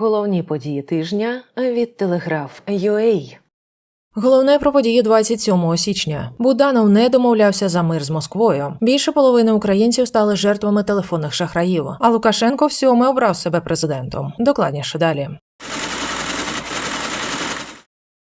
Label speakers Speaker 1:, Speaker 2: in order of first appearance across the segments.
Speaker 1: Головні події тижня від Телеграф UA.
Speaker 2: Головне про події 27 січня. Буданов не домовлявся за мир з Москвою. Більше половини українців стали жертвами телефонних шахраїв. А Лукашенко всьоме обрав себе президентом. Докладніше далі.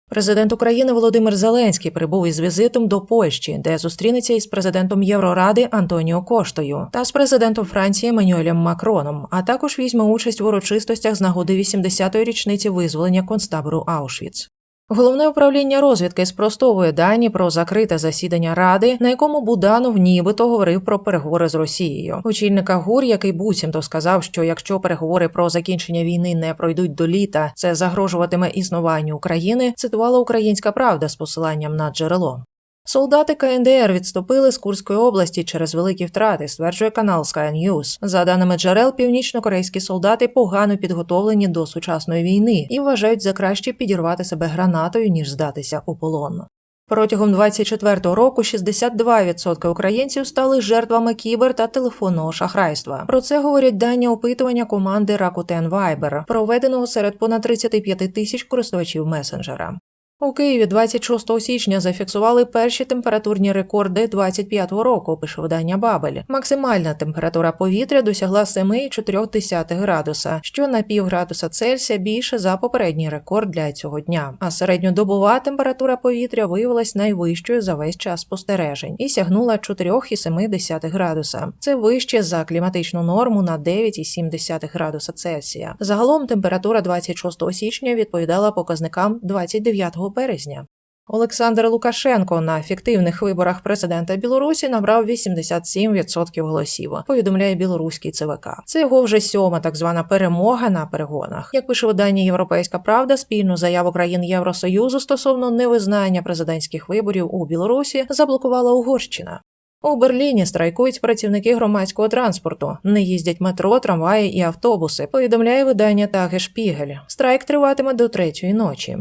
Speaker 2: Президент України Володимир Зеленський прибув із візитом до Польщі, де зустрінеться із президентом Євроради Антоніо Коштою та з президентом Франції Еммануелем Макроном, а також візьме участь в урочистостях з нагоди 80-ї річниці визволення концтабору Аушвіц. Головне управління розвідки спростовує дані про закрите засідання ради, на якому Буданов нібито говорив про переговори з Росією. Очільника ГУР, який буцімто сказав, що якщо переговори про закінчення війни не пройдуть до літа, це загрожуватиме існуванню України. Цитувала Українська Правда з посиланням на джерело. Солдати КНДР відступили з Курської області через великі втрати, стверджує канал Sky News. За даними джерел, північно-корейські солдати погано підготовлені до сучасної війни і вважають за краще підірвати себе гранатою ніж здатися у полон. Протягом 24-го року 62% українців стали жертвами кібер та телефонного шахрайства. Про це говорять дані опитування команди Rakuten Viber, проведеного серед понад 35 тисяч користувачів месенджера. У Києві 26 січня зафіксували перші температурні рекорди 25-го року, пише видання Бабель. Максимальна температура повітря досягла 7,4 градуса, що на пів градуса Цельсія більше за попередній рекорд для цього дня. А середньодобова температура повітря виявилась найвищою за весь час спостережень і сягнула 4,7 градуса. Це вище за кліматичну норму на 9,7 градуса Цельсія. Загалом температура 26 січня відповідала показникам 29 березня. Олександр Лукашенко на фіктивних виборах президента Білорусі набрав 87% голосів. Повідомляє білоруський ЦВК. Це його вже сьома так звана перемога на перегонах. Як пише видання Європейська Правда, спільну заяву країн Євросоюзу стосовно невизнання президентських виборів у Білорусі заблокувала Угорщина. У Берліні страйкують працівники громадського транспорту. Не їздять метро, трамваї і автобуси. Повідомляє видання Таге Шпігель. Страйк триватиме до третьої ночі.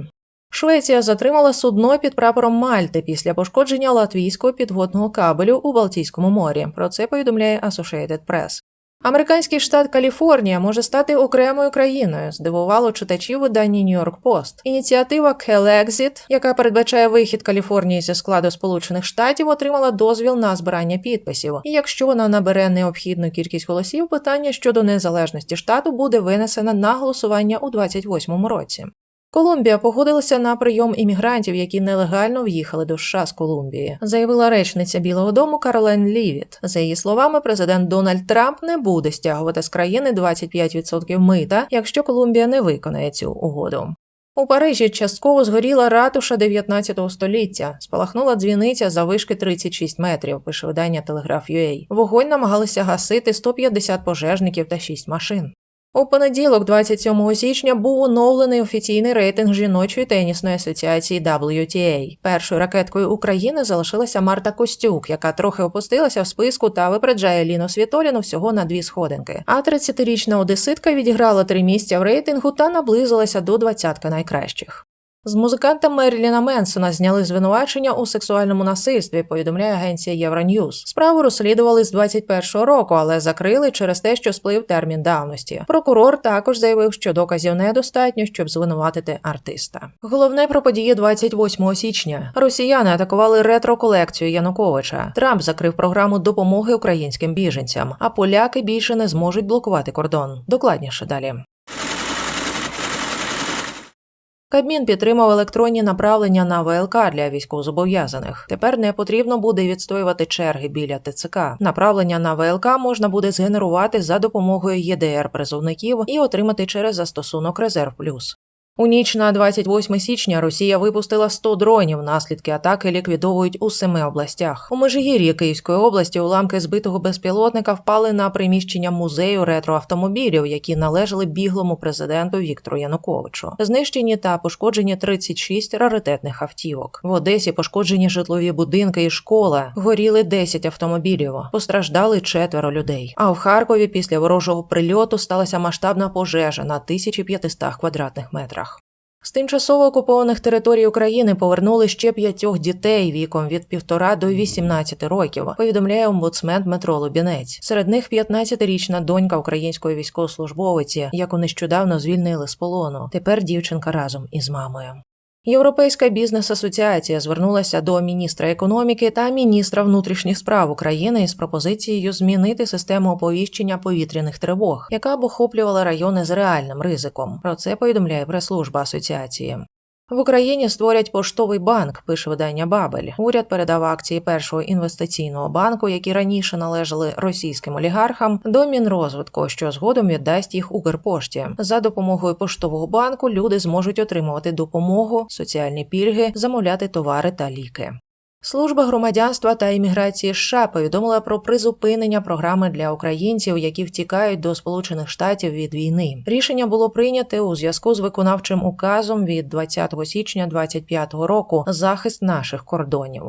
Speaker 2: Швеція затримала судно під прапором Мальти після пошкодження латвійського підводного кабелю у Балтійському морі. Про це повідомляє Associated Press. Американський штат Каліфорнія може стати окремою країною. Здивувало читачів видання New York Post. Ініціатива Келекзіт, яка передбачає вихід Каліфорнії зі складу Сполучених Штатів, отримала дозвіл на збирання підписів. І якщо вона набере необхідну кількість голосів, питання щодо незалежності штату буде винесено на голосування у 28-му році. Колумбія погодилася на прийом іммігрантів, які нелегально в'їхали до США з Колумбії, заявила речниця Білого Дому Каролен Лівіт. За її словами, президент Дональд Трамп не буде стягувати з країни 25% мита, якщо Колумбія не виконає цю угоду. У Парижі частково згоріла ратуша 19 століття. Спалахнула дзвіниця за вишки 36 метрів. Пише видання Telegraph.ua. Вогонь намагалися гасити 150 пожежників та 6 машин. У понеділок, 27 січня, був оновлений офіційний рейтинг жіночої тенісної асоціації WTA. Першою ракеткою України залишилася Марта Костюк, яка трохи опустилася в списку та випереджає Ліну Світоліну всього на дві сходинки. А 30-річна одеситка відіграла три місця в рейтингу та наблизилася до двадцятки найкращих. З музиканта Мерліна Менсона зняли звинувачення у сексуальному насильстві. Повідомляє агенція Євроньюз. Справу розслідували з 21-го року, але закрили через те, що сплив термін давності. Прокурор також заявив, що доказів недостатньо, щоб звинуватити артиста. Головне про події 28 січня. Росіяни атакували ретро-колекцію Януковича. Трамп закрив програму допомоги українським біженцям, а поляки більше не зможуть блокувати кордон. Докладніше далі. Кабмін підтримав електронні направлення на ВЛК для військовозобов'язаних. Тепер не потрібно буде відстоювати черги біля ТЦК. Направлення на ВЛК можна буде згенерувати за допомогою ЄДР призовників і отримати через застосунок Резерв Плюс. У ніч на 28 січня Росія випустила 100 дронів. Наслідки атаки ліквідовують у семи областях. У Межигір'ї Київської області уламки збитого безпілотника впали на приміщення музею ретроавтомобілів, які належали біглому президенту Віктору Януковичу. Знищені та пошкоджені 36 раритетних автівок. В Одесі пошкоджені житлові будинки і школа. Горіли 10 автомобілів. Постраждали четверо людей. А в Харкові після ворожого прильоту сталася масштабна пожежа на 1500 квадратних метрах. З тимчасово окупованих територій України повернули ще п'ятьох дітей віком від півтора до 18 років. Повідомляє омбудсмен Дмитро Лубінець. Серед них 15-річна донька української військовослужбовиці, яку нещодавно звільнили з полону. Тепер дівчинка разом із мамою. Європейська бізнес-асоціація звернулася до міністра економіки та міністра внутрішніх справ України із пропозицією змінити систему оповіщення повітряних тривог, яка б охоплювала райони з реальним ризиком. Про це повідомляє прес-служба асоціації. В Україні створять поштовий банк, пише видання Бабель. Уряд передав акції першого інвестиційного банку, які раніше належали російським олігархам, до Мінрозвитку, що згодом віддасть їх Укрпошті. За допомогою поштового банку люди зможуть отримувати допомогу, соціальні пільги, замовляти товари та ліки. Служба громадянства та імміграції США повідомила про призупинення програми для українців, які втікають до Сполучених Штатів від війни. Рішення було прийняте у зв'язку з виконавчим указом від 20 січня 2025 року захист наших кордонів.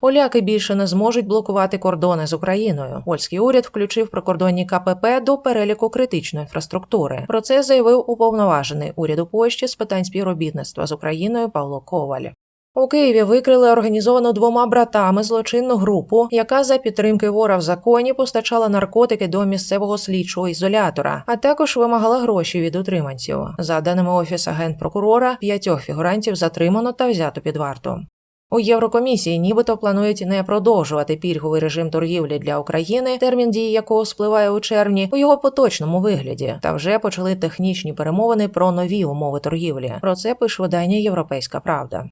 Speaker 2: Поляки більше не зможуть блокувати кордони з Україною. Польський уряд включив прикордонні КПП до переліку критичної інфраструктури. Про це заявив уповноважений уряду Польщі з питань співробітництва з Україною Павло Коваль. У Києві викрили організовану двома братами злочинну групу, яка за підтримки вора в законі постачала наркотики до місцевого слідчого ізолятора, а також вимагала гроші від утриманців. За даними офісу генпрокурора, п'ятьох фігурантів затримано та взято під варту. У Єврокомісії нібито планують не продовжувати пільговий режим торгівлі для України, термін дії якого спливає у червні, у його поточному вигляді, та вже почали технічні перемовини про нові умови торгівлі. Про це пише видання Європейська Правда.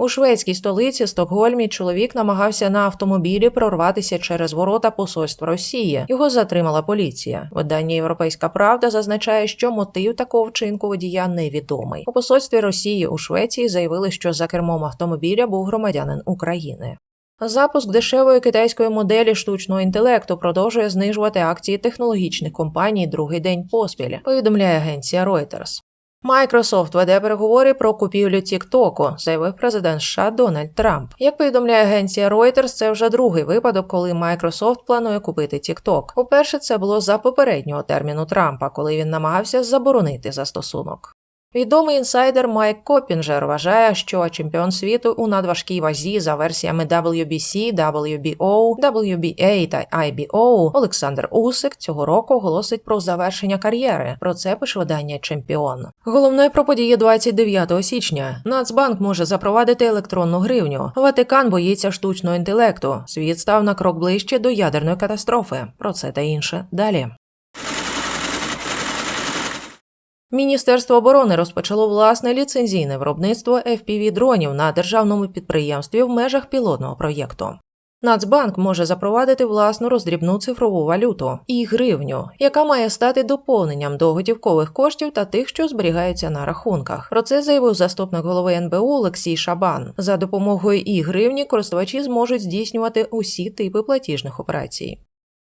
Speaker 2: У шведській столиці Стокгольмі чоловік намагався на автомобілі прорватися через ворота посольства Росії. Його затримала поліція. Видання Європейська Правда зазначає, що мотив такого вчинку водія невідомий. У посольстві Росії у Швеції заявили, що за кермом автомобіля був громадянин України. Запуск дешевої китайської моделі штучного інтелекту продовжує знижувати акції технологічних компаній другий день поспіль. Повідомляє агенція Reuters. Microsoft веде переговори про купівлю Тіктоку, заявив президент США Дональд Трамп. Як повідомляє агенція Reuters, це вже другий випадок, коли Microsoft планує купити TikTok. Уперше це було за попереднього терміну Трампа, коли він намагався заборонити застосунок. Відомий інсайдер Майк Копінджер вважає, що чемпіон світу у надважкій вазі за версіями WBC, WBO, WBA та IBO Олександр Усик цього року оголосить про завершення кар'єри. Про це пише видання Чемпіон. Головне про події 29 січня. Нацбанк може запровадити електронну гривню. Ватикан боїться штучного інтелекту. Світ став на крок ближче до ядерної катастрофи. Про це та інше далі. Міністерство оборони розпочало власне ліцензійне виробництво fpv дронів на державному підприємстві в межах пілотного проєкту. Нацбанк може запровадити власну роздрібну цифрову валюту і гривню, яка має стати доповненням до готівкових коштів та тих, що зберігаються на рахунках. Про це заявив заступник голови НБУ Олексій Шабан. За допомогою і гривні користувачі зможуть здійснювати усі типи платіжних операцій.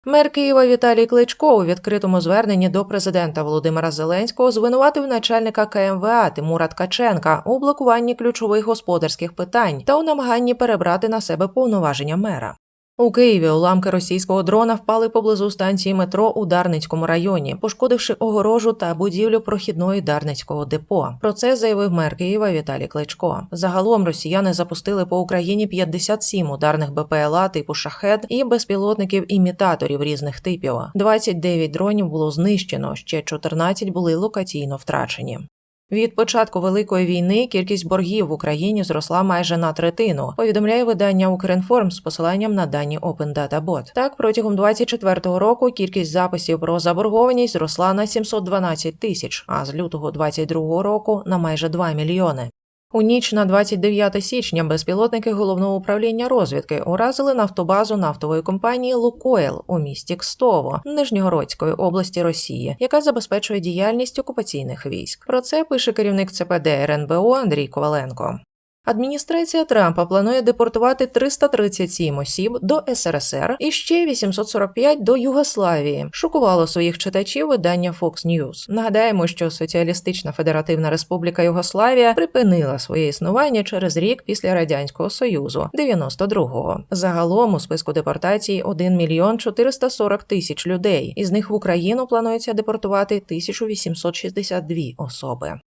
Speaker 2: Мер Києва Віталій Кличко у відкритому зверненні до президента Володимира Зеленського звинуватив начальника КМВА Тимура Ткаченка у блокуванні ключових господарських питань та у намаганні перебрати на себе повноваження мера. У Києві уламки російського дрона впали поблизу станції метро у Дарницькому районі, пошкодивши огорожу та будівлю прохідної Дарницького депо. Про це заявив мер Києва Віталій Кличко. Загалом росіяни запустили по Україні 57 ударних БПЛА типу шахет і безпілотників імітаторів різних типів. 29 дронів було знищено, ще 14 були локаційно втрачені. Від початку великої війни кількість боргів в Україні зросла майже на третину. Повідомляє видання Укрінформ з посиланням на дані Open Data Bot. Так, протягом 24-го року кількість записів про заборгованість зросла на 712 тисяч, а з лютого 22-го року на майже 2 мільйони. У ніч на 29 січня безпілотники головного управління розвідки уразили нафтобазу нафтової компанії Лукойл у місті Кстово Нижньогородської області Росії, яка забезпечує діяльність окупаційних військ. Про це пише керівник ЦПД РНБО Андрій Коваленко. Адміністрація Трампа планує депортувати 337 осіб до СРСР і ще 845 до Югославії. Шокувало своїх читачів видання Fox News. Нагадаємо, що Соціалістична Федеративна Республіка Югославія припинила своє існування через рік після радянського союзу 92-го. Загалом у списку депортації 1 мільйон 440 тисяч людей. Із них в Україну планується депортувати 1862 особи.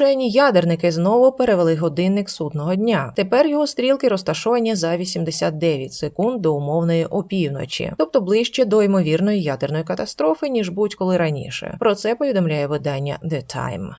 Speaker 2: Вчені ядерники знову перевели годинник судного дня. Тепер його стрілки розташовані за 89 секунд до умовної опівночі, тобто ближче до ймовірної ядерної катастрофи, ніж будь-коли раніше. Про це повідомляє видання The Time.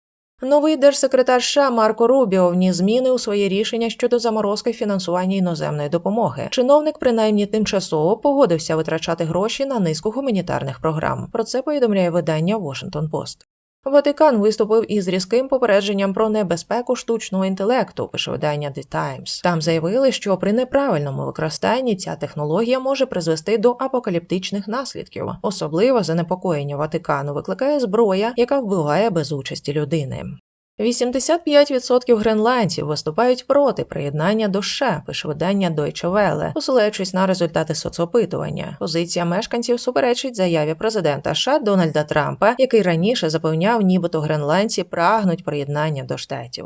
Speaker 2: Новий держсекретар США Марко Рубіо вніс зміни у своє рішення щодо заморозки фінансування іноземної допомоги. Чиновник, принаймні тимчасово, погодився витрачати гроші на низку гуманітарних програм. Про це повідомляє видання Washington Post. Ватикан виступив із різким попередженням про небезпеку штучного інтелекту, пише видання The Times. Там заявили, що при неправильному використанні ця технологія може призвести до апокаліптичних наслідків. Особливо занепокоєння Ватикану викликає зброя, яка вбиває без участі людини. 85% гренландців виступають проти приєднання до США, пише видання Deutsche Welle, посилаючись на результати соцопитування. Позиція мешканців суперечить заяві президента США Дональда Трампа, який раніше запевняв, нібито гренландці прагнуть приєднання до штатів.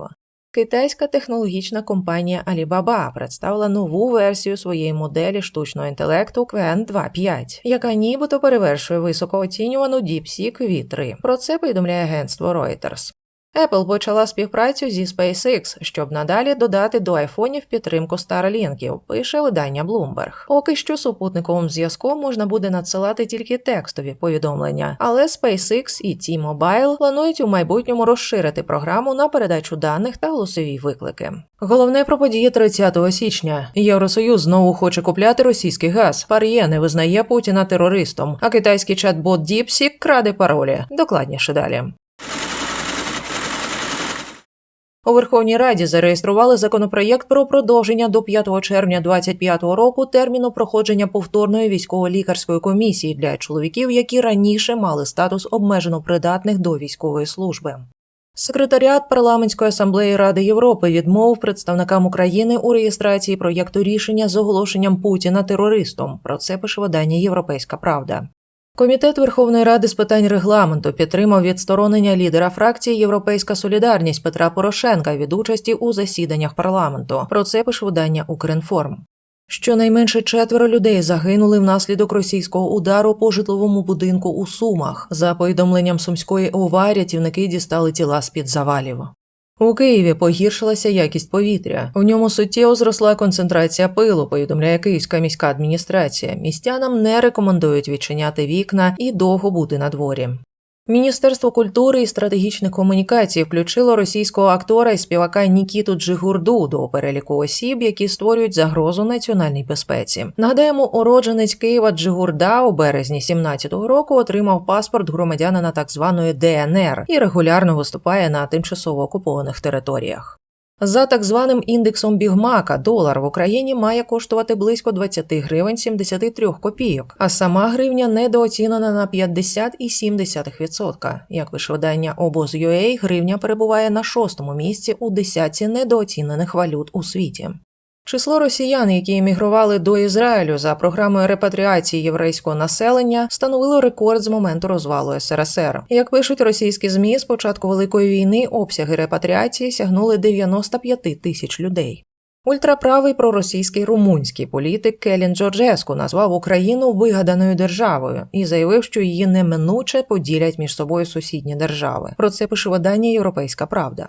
Speaker 2: Китайська технологічна компанія Alibaba представила нову версію своєї моделі штучного інтелекту Qwen 2.5, яка нібито перевершує високооцінювану DeepSeek V3. Про це повідомляє агентство Reuters. Apple почала співпрацю зі SpaceX, щоб надалі додати до айфонів підтримку Starlinkів, пише видання Bloomberg. Поки що супутниковим зв'язком можна буде надсилати тільки текстові повідомлення, але SpaceX і T-Mobile планують у майбутньому розширити програму на передачу даних та голосові виклики. Головне про події 30 січня. Євросоюз знову хоче купляти російський газ. Пар'є не визнає Путіна терористом, а китайський чат-бот DeepSeek краде паролі. Докладніше далі. У Верховній Раді зареєстрували законопроєкт про продовження до 5 червня 2025 року терміну проходження повторної військово-лікарської комісії для чоловіків, які раніше мали статус обмежено придатних до військової служби. Секретаріат парламентської асамблеї Ради Європи відмовив представникам України у реєстрації проєкту рішення з оголошенням Путіна терористом. Про це пише видання Європейська Правда. Комітет Верховної Ради з питань регламенту підтримав відсторонення лідера фракції Європейська Солідарність Петра Порошенка від участі у засіданнях парламенту. Про це пише видання Укрінформ. Щонайменше четверо людей загинули внаслідок російського удару по житловому будинку у Сумах. За повідомленням сумської ОВА, рятівники дістали тіла з під завалів. У Києві погіршилася якість повітря. В ньому суттєво зросла концентрація пилу, повідомляє Київська міська адміністрація. Містянам не рекомендують відчиняти вікна і довго бути на дворі. Міністерство культури і стратегічних комунікацій включило російського актора і співака Нікіту Джигурду до переліку осіб, які створюють загрозу національній безпеці. Нагадаємо, уродженець Києва Джигурда у березні 17-го року отримав паспорт громадянина так званої ДНР і регулярно виступає на тимчасово окупованих територіях. За так званим індексом Бігмака долар в Україні має коштувати близько 20 гривень 73 копійок, а сама гривня недооцінена на 50,7%. Як пише видання обоз.ua, гривня перебуває на шостому місці у десятці недооцінених валют у світі. Число росіян, які емігрували до Ізраїлю за програмою репатріації єврейського населення, становило рекорд з моменту розвалу СРСР. Як пишуть російські змі, з початку великої війни обсяги репатріації сягнули 95 тисяч людей. Ультраправий проросійський румунський політик Келін Джорджеску назвав Україну вигаданою державою і заявив, що її неминуче поділять між собою сусідні держави. Про це пише видання Європейська Правда.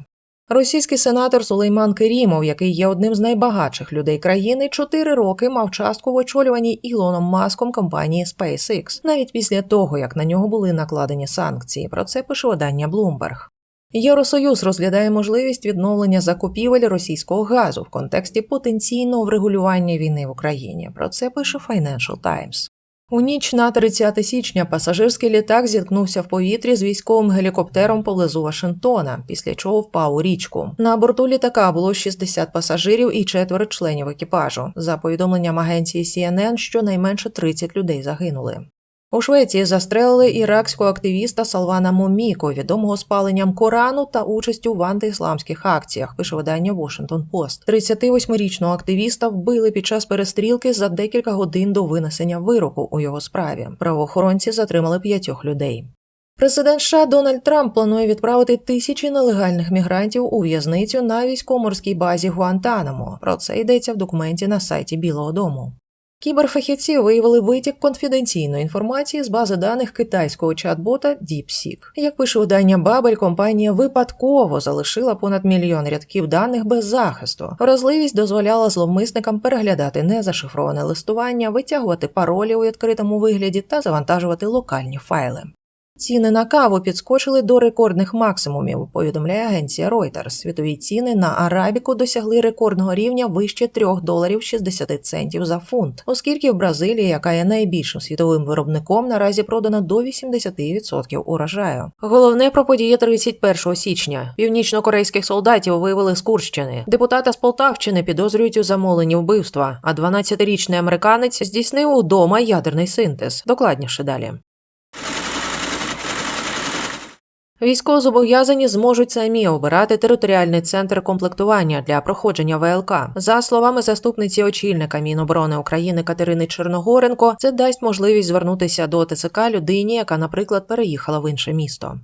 Speaker 2: Російський сенатор Сулейман Керімов, який є одним з найбагатших людей країни, чотири роки мав частку в очолюваній Ілоном Маском компанії SpaceX, навіть після того, як на нього були накладені санкції. Про це пише видання Bloomberg. Євросоюз розглядає можливість відновлення закупівель російського газу в контексті потенційного врегулювання війни в Україні. Про це пише Financial Times. У ніч на 30 січня пасажирський літак зіткнувся в повітрі з військовим гелікоптером поблизу Вашингтона, після чого впав у річку. На борту літака було 60 пасажирів і четверо членів екіпажу. За повідомленням агенції CNN, щонайменше 30 людей загинули. У Швеції застрелили іракського активіста Салвана Моміко, відомого спаленням Корану та участю в антиісламських акціях. Пише видання Washington Post. 38-річного активіста вбили під час перестрілки за декілька годин до винесення вироку у його справі. Правоохоронці затримали п'ятьох людей. Президент США Дональд Трамп планує відправити тисячі нелегальних мігрантів у в'язницю на військово-морській базі Гуантанамо. Про це йдеться в документі на сайті Білого Дому. Кіберфахівці виявили витік конфіденційної інформації з бази даних китайського чат-бота DeepSeek. Як пише видання Бабель, компанія випадково залишила понад мільйон рядків даних без захисту. Вразливість дозволяла зловмисникам переглядати незашифроване листування, витягувати паролі у відкритому вигляді та завантажувати локальні файли. Ціни на каву підскочили до рекордних максимумів, повідомляє агенція Reuters. Світові ціни на арабіку досягли рекордного рівня вище 3 доларів 60 центів за фунт, оскільки в Бразилії, яка є найбільшим світовим виробником, наразі продано до 80% урожаю. Головне про події 31 січня. Північно-корейських солдатів виявили з Курщини. Депутата з Полтавщини підозрюють у замоленні вбивства. А 12-річний американець здійснив удома ядерний синтез. Докладніше далі. Військовозобов'язані зможуть самі обирати територіальний центр комплектування для проходження ВЛК. За словами заступниці очільника Міноборони України Катерини Черногоренко, це дасть можливість звернутися до ТЦК людині, яка, наприклад, переїхала в інше місто.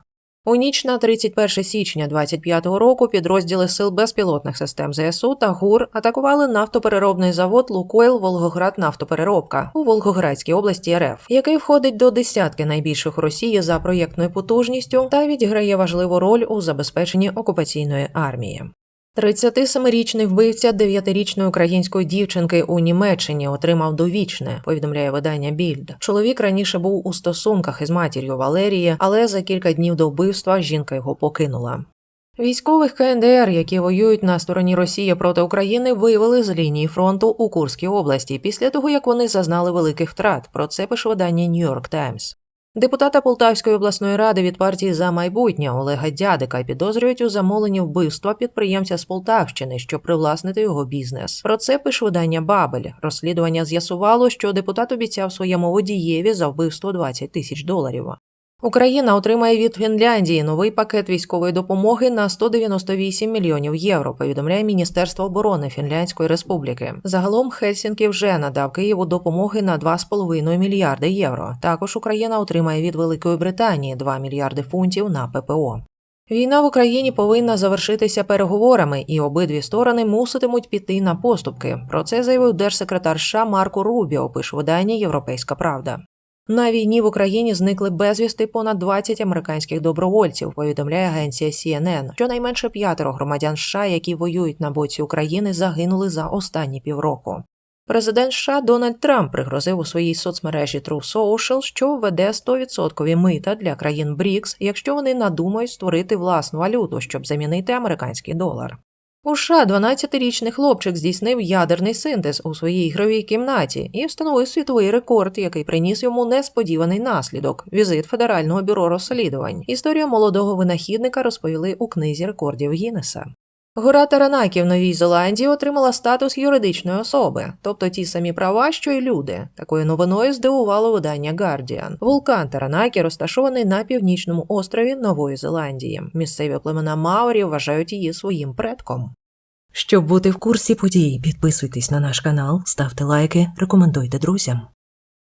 Speaker 2: У ніч на 31 січня 25-го року підрозділи сил безпілотних систем ЗСУ та ГУР атакували нафтопереробний завод Лукойл Волгоград Нафтопереробка у Волгоградській області РФ, який входить до десятки найбільших Росії за проєктною потужністю та відіграє важливу роль у забезпеченні окупаційної армії. 37-річний вбивця 9-річної української дівчинки у Німеччині отримав довічне, повідомляє видання Більд. Чоловік раніше був у стосунках із матір'ю Валерії, але за кілька днів до вбивства жінка його покинула. Військових КНДР, які воюють на стороні Росії проти України, вивели з лінії фронту у Курській області після того, як вони зазнали великих втрат. Про це пише видання New York Times. Депутата Полтавської обласної ради від партії за майбутнє Олега Дядика підозрюють у замоленні вбивства підприємця з Полтавщини, щоб привласнити його бізнес. Про це пише видання Бабель. Розслідування з'ясувало, що депутат обіцяв своєму водієві за вбивство 20 тисяч доларів. Україна отримає від Фінляндії новий пакет військової допомоги на 198 мільйонів євро. Повідомляє Міністерство оборони Фінляндської Республіки. Загалом Хельсінки вже надав Києву допомоги на 2,5 мільярди євро. Також Україна отримає від Великої Британії 2 мільярди фунтів на ППО. Війна в Україні повинна завершитися переговорами, і обидві сторони муситимуть піти на поступки. Про це заявив держсекретар США Марко Рубіо, пише видання Європейська Правда. На війні в Україні зникли безвісти понад 20 американських добровольців. Повідомляє агенція CNN. Щонайменше п'ятеро громадян США, які воюють на боці України, загинули за останні півроку. Президент США Дональд Трамп пригрозив у своїй соцмережі True Social, що введе 100% мита для країн БРІКС, якщо вони надумають створити власну валюту, щоб замінити американський долар. У США 12-річний хлопчик здійснив ядерний синтез у своїй ігровій кімнаті і встановив світовий рекорд, який приніс йому несподіваний наслідок візит Федерального бюро розслідувань. Історію молодого винахідника розповіли у книзі рекордів Гіннеса. Гора Таранакі в Новій Зеландії отримала статус юридичної особи, тобто ті самі права, що й люди. Такою новиною здивувало видання Guardian. Вулкан Таранакі розташований на північному острові Нової Зеландії. Місцеві племена Маорі вважають її своїм предком. Щоб бути в курсі подій, підписуйтесь на наш канал, ставте лайки, рекомендуйте друзям.